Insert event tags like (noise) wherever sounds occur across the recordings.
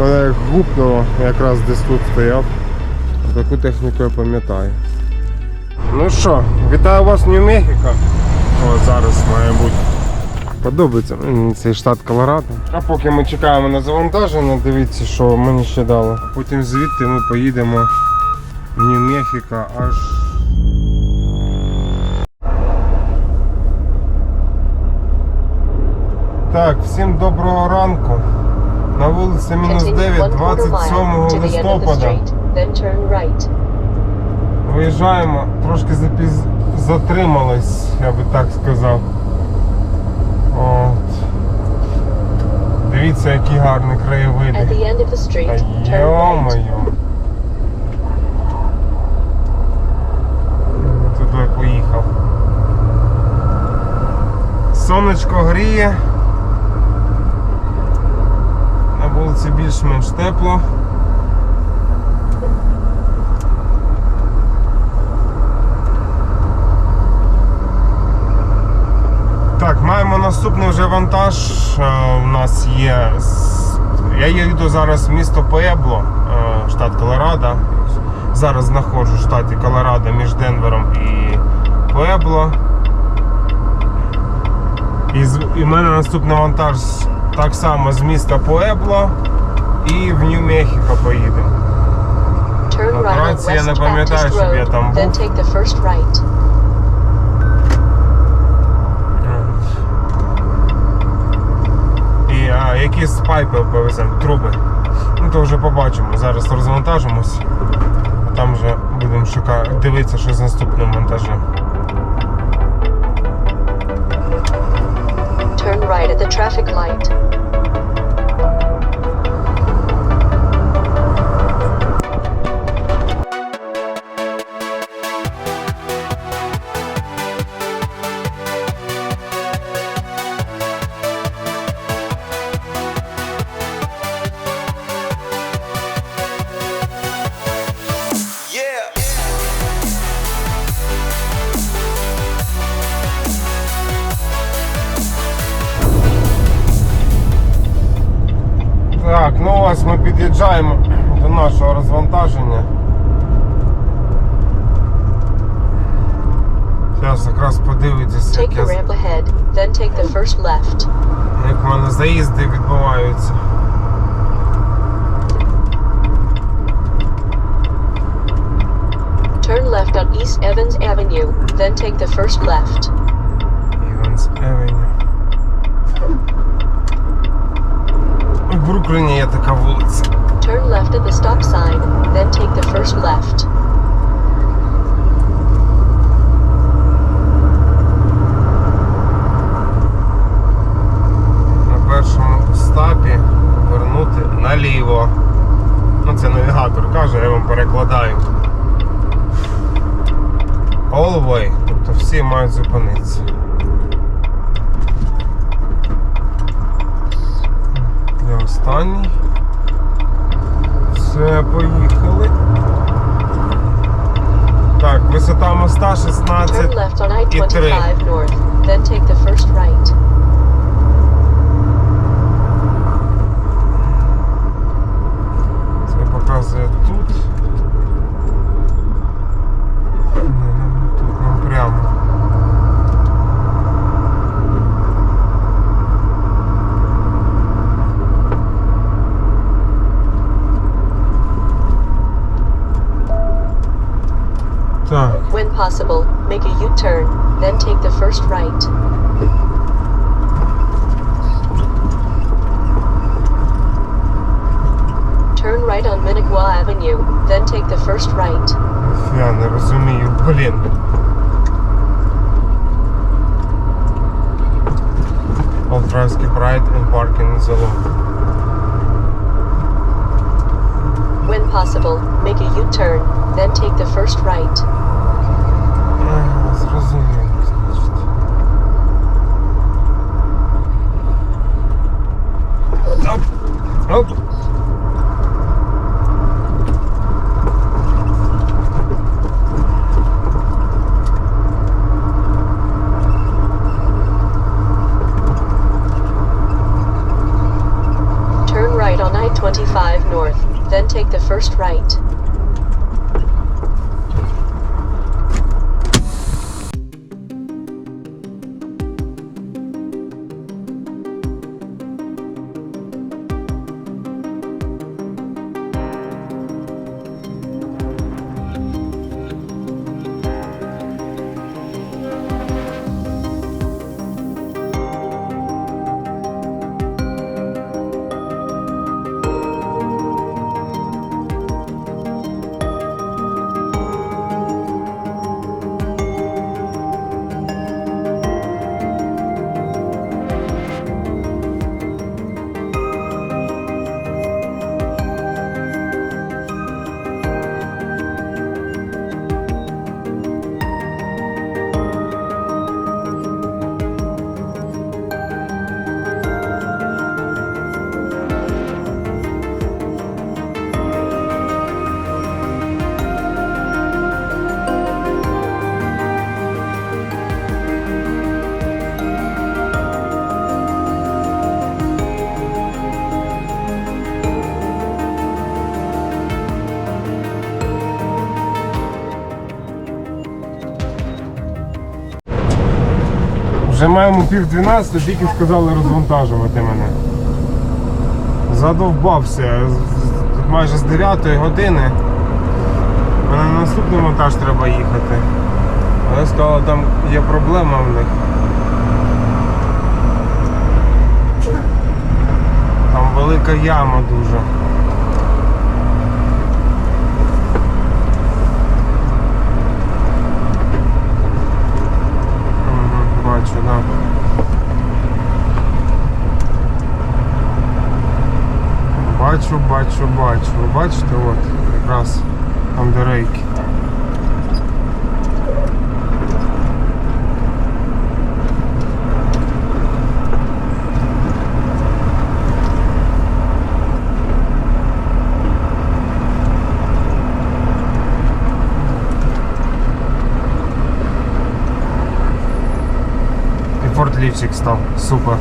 Олег гупнуло, якраз десь тут стояв. Таку техніку я пам'ятаю. Ну що, вітаю вас в Нью-Мехіко. О, зараз має бути. Подобається мені цей штат Колорадо. А поки ми чекаємо на завантаження, дивіться, що мені ще дало. Потім звідти ми поїдемо в Нью-Мехіко аж. Так, всім доброго ранку. На вулиці мінус 9, 27 mile to the end of the листопада. Виїжджаємо, трошки запіз... затримались, я би так сказав. От. Дивіться, які гарні краєвиди. Та turn right. йо-моє. Туди поїхав. Сонечко гріє. На вулиці більш-менш тепло. Так, маємо наступний вже вантаж. Е, У нас є. Я їду зараз в місто Пуебло, е, штат Колорадо. Зараз знаходжу в штаті Колорадо між Денвером і з- і в мене наступний вантаж так само з міста Пуебло і в Нью-Мехіко поїдемо. На трасі я не пам'ятаю, щоб я там був. І а, якісь пайпи повеземо, труби. Ну то вже побачимо. Зараз розвантажимось. А там вже будемо шукати, дивитися, що з наступним монтажем. Turn right at the traffic light. Take я, the з- ramp ahead, then take the first left. як в мене заїзди відбуваються. Turn left on East Evans Avenue, then take the first left. Іванс Евеню. В Брукліні є така вулиця. Turn left at the stop sign, then take the first left. possible, make a U-turn, then take the first right. Turn right on Minigua Avenue, then take the first right. я не розумію, блін. All drives keep right and parking is allowed. When possible, make a U-turn, then take the first right. Ага, Зрозумів, значить. Оп! Оп! Turn right on I-25 5 north, then take the first right. Вже маємо пів 12, тільки сказали розвантажувати мене. Задовбався. Тут майже з 9 години. Мене на наступний монтаж треба їхати. Але сказали, там є проблема в них. Там велика яма дуже. Мгм, Бачу, Бачу, бачу, бачите, от якраз там де рейки. І став. Супер.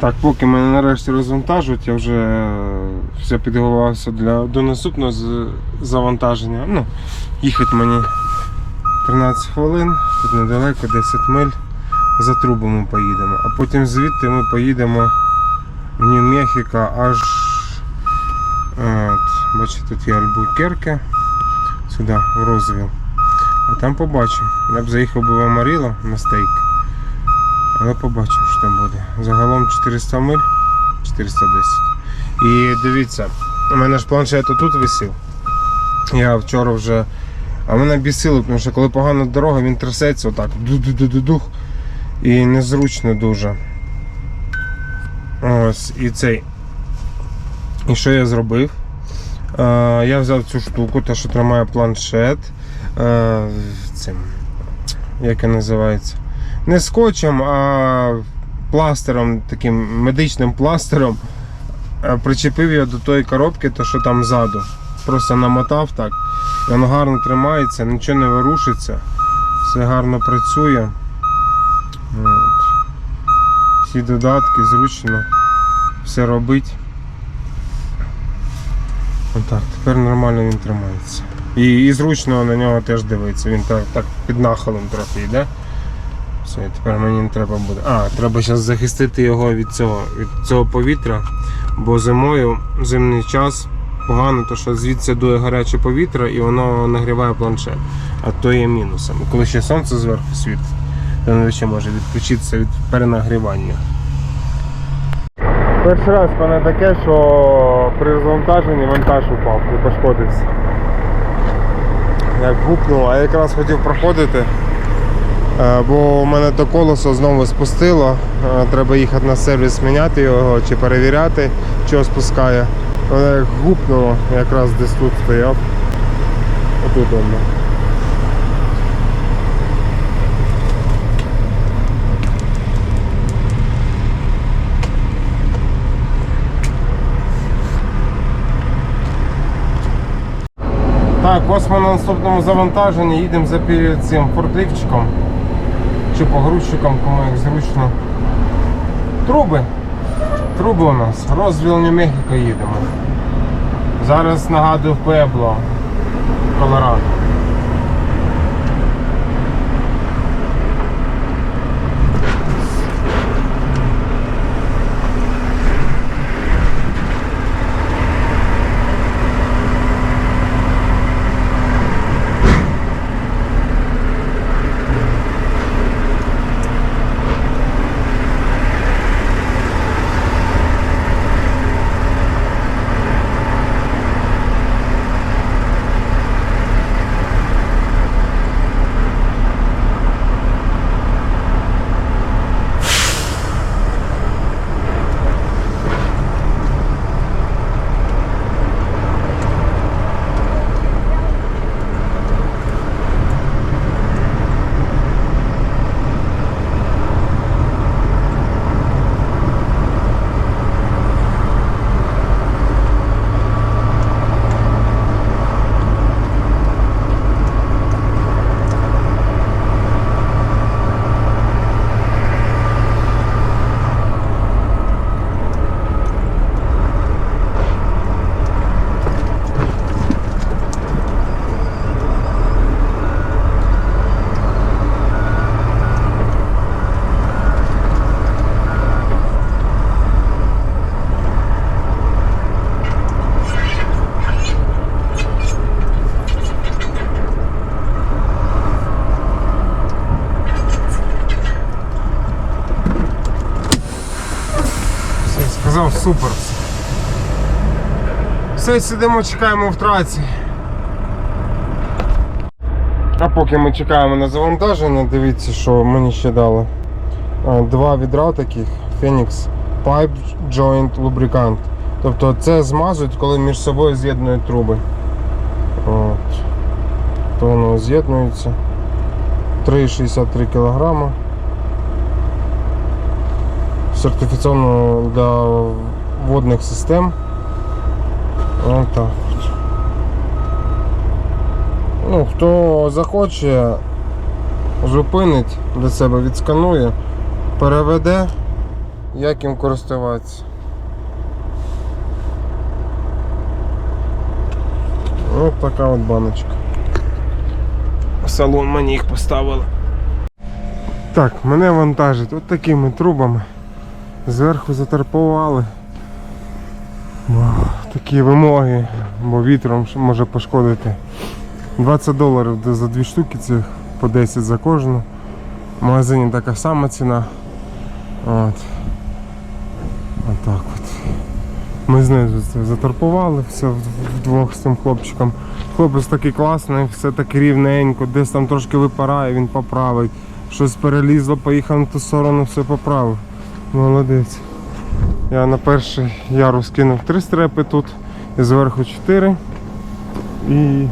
Так, поки мене нарешті розвантажують, я вже е, все підготувався для до наступного завантаження. Ну, їхати мені 13 хвилин, тут недалеко, 10 миль. За трубами поїдемо. А потім звідти ми поїдемо в Нью-Мехіко аж. е, От, бачите, тут є Альбукерке, сюди, в Розвіл. А там побачимо. Я б заїхав би в Амаріло на стейк. Але побачимо, що там буде. Загалом 400 миль, 410. І дивіться, у мене ж планшет тут висів. Я вчора вже. А мене бісило, тому що коли погана дорога, він трясеться отак. Ду-ду-ду-ду-дух. І незручно дуже. Ось, і цей. І що я зробив? Я взяв цю штуку, те, що тримає планшет. Е, цим. Як він називається? Не скотчем, а пластером, таким медичним пластером. е, Причепив його до тої коробки, то що там ззаду. Просто намотав так. Воно гарно тримається, нічого не ворушиться, все гарно працює. От. Всі додатки, зручно все робить. Отак, тепер нормально він тримається. І, і зручно на нього теж дивитися. Він так, так під нахилом трохи йде. Все, тепер мені не треба буде. А, треба зараз захистити його від цього, від цього повітря, бо зимою, зимний час погано, то що звідси дує гаряче повітря і воно нагріває планшет. А то є мінусом. І коли ще сонце зверху світить, то не ще може відключитися від перенагрівання. Перший раз мене таке, що при розвантаженні вантаж упав і пошкодився. Як гупнуло, а я якраз хотів проходити. Е, Бо у мене то колесо знову спустило. Е, Треба їхати на сервіс, міняти його чи перевіряти, що спускає. Воно як гупнуло, якраз десь тут стояв. Отут воно. Так, ось ми на наступному завантаженні їдемо за цим форкліфчиком чи погрузчиком, кому як зручно. Труби. труби у нас. Розвіл Нью-Мехіко їдемо. Зараз нагадую в Пебло, Колорадо. Все, сказав супер. Все, сидимо, чекаємо в траці. А поки ми чекаємо на завантаження, дивіться, що мені ще дали. Два відра таких Phoenix Pipe Joint Lubricant. Тобто це змазують, коли між собою з'єднують труби. От. То воно з'єднується. 3,63 кг. Сертифіційно для водних систем. Ось так. Ну, хто захоче, зупинить для себе, відсканує, переведе, як їм користуватися. Ось така от баночка. Салон мені їх поставили. Так, мене вантажить от такими трубами. Зверху затерпували. Такі вимоги, бо вітром може пошкодити. 20 доларів за дві штуки цих, по 10 за кожну. В магазині така сама ціна. От. Отак от. Ми знизу це заторпували все вдвох з цим хлопчиком. Хлопець такий класний, все так рівненько, десь там трошки випарає, він поправить. Щось перелізло, поїхав на ту сторону, все поправив. Молодець. Я на перший ярус кинув три стрепи тут, і зверху чотири. І...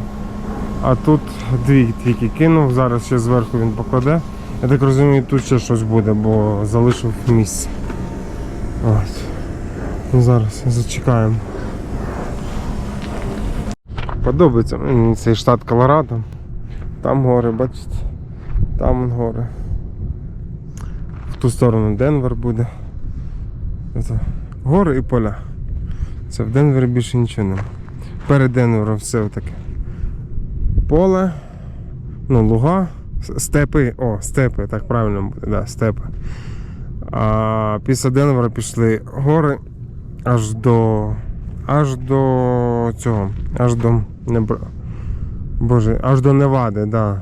А тут дві тільки кинув, зараз ще зверху він покладе. Я так розумію, тут ще щось буде, бо залишив місце. От. Ну, зараз зачекаємо. Подобається мені цей штат Колорадо. Там гори, бачите? Там гори. Ту сторону Денвер буде. Це гори і поля. Це в Денвері більше нічого немає. Перед Денвером все таке. Поле, ну, луга, степи, о, степи, так правильно буде, да, степи. А після Денвера пішли гори аж до. Аж до цього. Аж до. Небр... Боже, аж до Невади, да.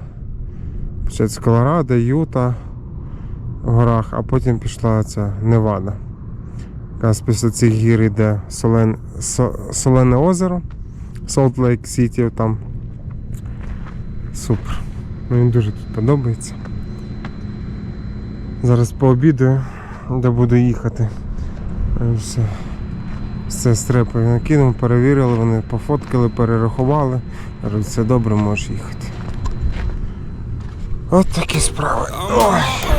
Почається Колорадо, Юта в горах, а потім пішла ця Невада. Якраз після цих гір йде Солен... Солене озеро, Солт Лейк Сіті там. Супер. Мені дуже тут подобається. Зараз пообідаю, де буду їхати. Е, Все. Все стрепи накинув, перевірили, вони пофоткали, перерахували. Кажуть, все добре, можеш їхати. От такі справи. Ой.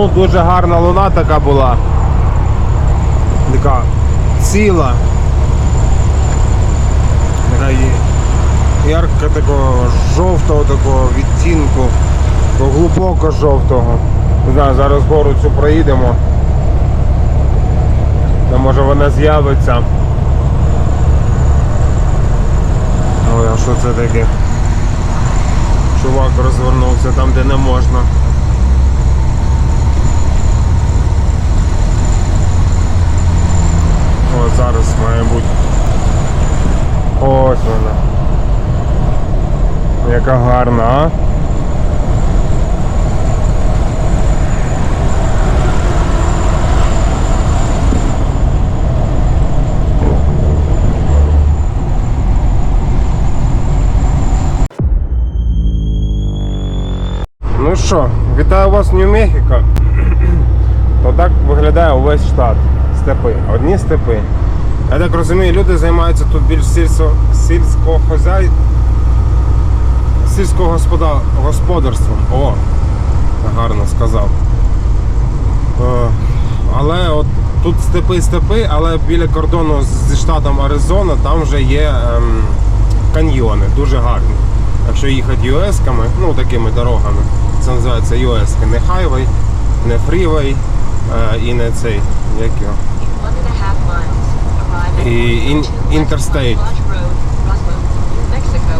Луну, дуже гарна луна така була. Така ціла. Така ярка такого жовтого такого відтінку, глибоко жовтого. Не знаю, зараз гору цю проїдемо. Та може вона з'явиться. Ой, а що це таке? Чувак розвернувся там, де не можна. О, зараз має бути. Ось вона. Яка гарна? Ну що, вітаю вас в Нью-Мехіко. (clears throat) То так виглядає увесь штат. Степи. Одні степи. Я так розумію, люди займаються тут більш сільсько, сільськохозяй... сільськогосподарством. О, гарно сказав. Е, Але от тут степи-степи, але біля кордону зі штатом Аризона там вже є ем, каньйони, дуже гарні. Якщо їхати US-ками, ну такими дорогами, це називається US, не хайвей, не фрівей е, і не цей, як його. Ин- 42 interstate. Lodge Road, Roswell, New Mexico,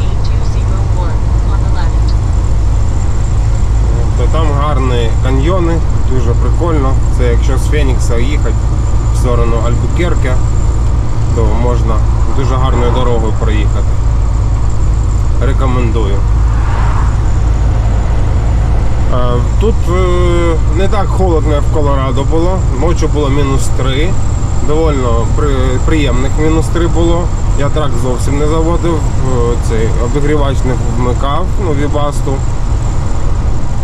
88201 on the left. То там гарні каньйони, дуже прикольно. Це якщо з Фенікса їхати в сторону Альбукерке, то можна дуже гарною дорогою проїхати. Рекомендую. Тут е, не так холодно, як в Колорадо було. Ночі було мінус 3. Довольно приємних мінус 3 було. Я трак зовсім не заводив, е, цей обігрівач не вмикав, ну, вібасту.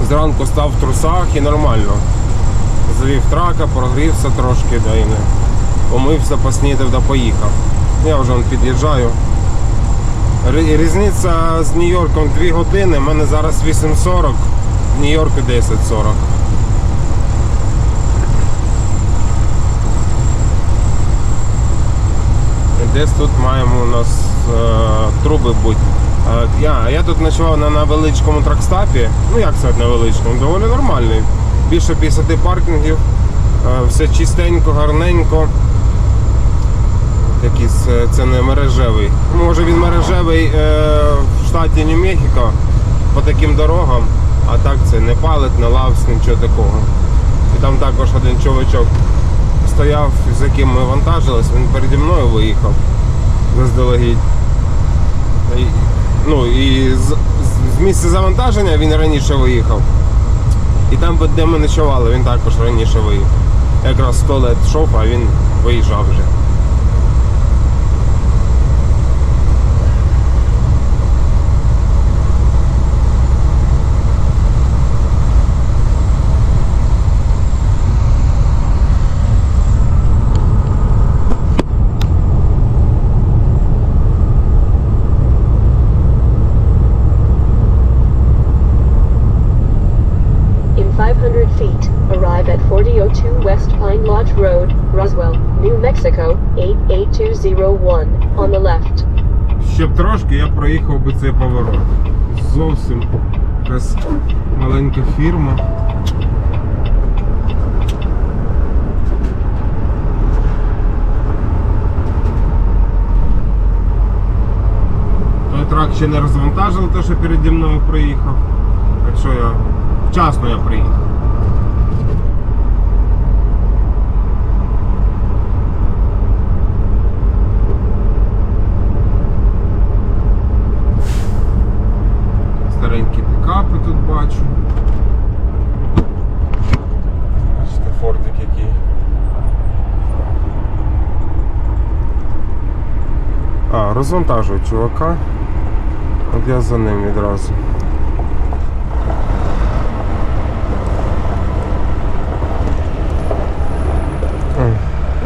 Зранку став в трусах і нормально. Завів трака, прогрівся трошки, да і не. Помився, поснідав да поїхав. Я вже під'їжджаю. Різниця з Нью-Йорком 2 години, в мене зараз 8.40, в Нью-Йорку 10.40. І Десь тут маємо у нас е, труби. Е, я, я тут ночував на невеличкому тракстапі. Ну як сказати невеличкому, доволі нормальний. Більше 50 паркінгів, е, все чистенько, гарненько. Якийсь, е, це не мережевий. Може він мережевий е, в штаті Нью-Мехіко по таким дорогам, а так це не палить, не лавс, нічого такого. І там також один чоловічок стояв, з яким ми вантажились, він переді мною виїхав заздалегідь. І, ну і з, з- місця завантаження він раніше виїхав. І там, де ми ночували, він також раніше виїхав. Якраз в туалет йшов, а він виїжджав вже. Mexico, 88201 on the left. ще б трошки я проїхав би цей поворот. Зовсім якась маленька фірма. Той трак ще не розвантажив, те, що переді мною приїхав. Так що я вчасно я приїхав. Бачу. Бачите, фордик який. А, розвантажую чувака. От я за ним відразу.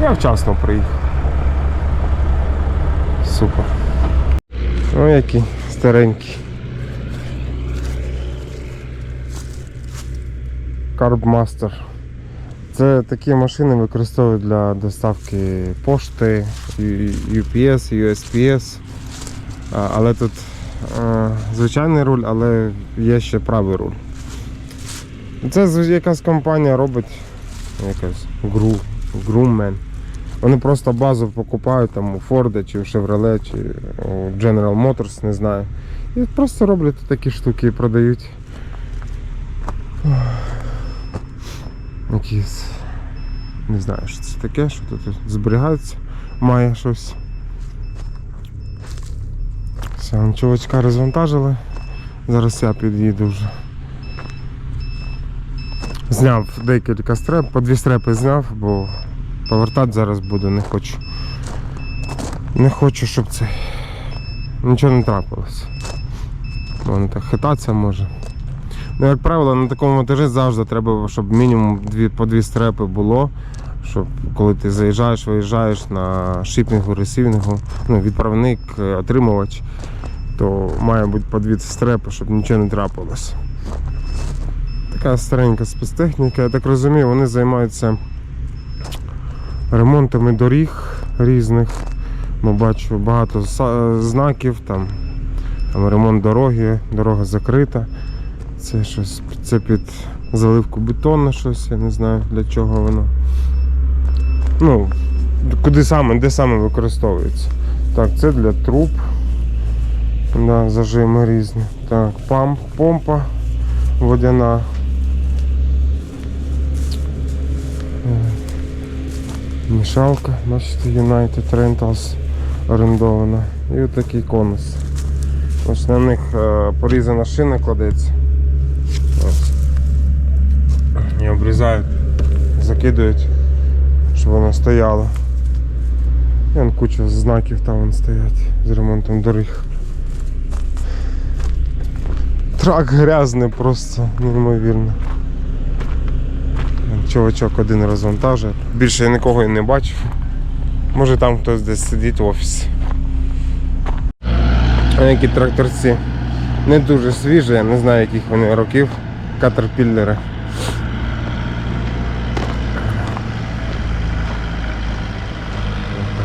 Я вчасно приїхав. Супер. Ой, який старенький. Carbmaster. Це такі машини використовують для доставки пошти, UPS, USPS. Але тут звичайний руль, але є ще правий руль. Це якась компанія робить якась гру, Grumman. Вони просто базу покупають там у Ford чи у Chevrolet, чи у General Motors, не знаю. І просто роблять такі штуки і продають. Якісь. Не знаю, що це таке, що тут зберігається, має щось. Все, чувачка розвантажили. Зараз я під'їду вже. Зняв декілька стреп, по дві стрепи зняв, бо повертати зараз буду, не хочу. Не хочу, щоб це нічого не трапилось. Воно так хитатися може. Ну, як правило, на такому монтажі завжди треба, щоб мінімум дві, по дві стрепи було. Щоб коли ти заїжджаєш, виїжджаєш на шипінгу, ресівінгу, ну, відправник, е, отримувач, то має бути по дві стрепи, щоб нічого не трапилось. Така старенька спецтехніка, я так розумію, вони займаються ремонтами доріг різних. Ми бачу багато знаків, там, там ремонт дороги, дорога закрита. Це щось, це під заливку бетону щось, я не знаю для чого воно. Ну, куди саме, де саме використовується. Так, це для труб. Да, зажими різні. Так, памп, помпа водяна. Е, Мішалка, бачите, United Rentals орендована. І отакий конус. Ось на них е, порізана шина кладеться. І обрізають, закидують, щоб вона стояла. І вон куча знаків там вон стоять з ремонтом доріг. Трак грязний просто неймовірно. Чувачок один розвантажує. Більше я нікого і не бачив. Може там хтось десь сидить в офісі. А які тракторці не дуже свіжі, я не знаю яких вони років. Катерпіллери.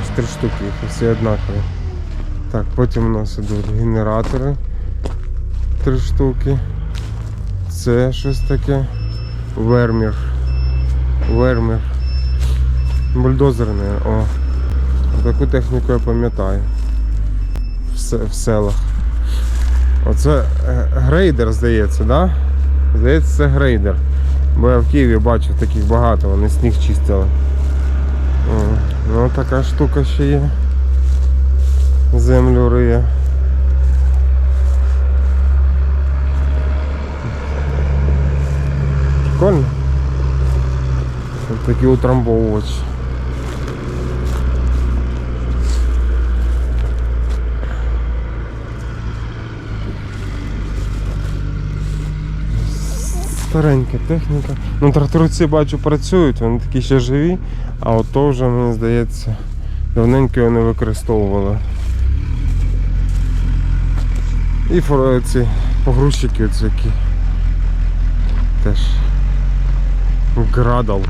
Аж три штуки, їх всі однакові. Так, потім у нас ідуть генератори. Три штуки. Це щось таке. Вермір. Вермір. Бульдозер, не. О. Таку техніку я пам'ятаю. В, в селах. Оце е, грейдер, здається, да? Здається, це грейдер. Бо я в Києві бачив таких багато, вони сніг чистили. О, ну така штука ще є. Землю риє. Прикольно. Ось такий утрамбовувач. Старенька техніка. Ну, тракторці бачу працюють, вони такі ще живі, а от то вже, мені здається, давненько його не використовували. І ці погрузчики оці які. Теж. Градал.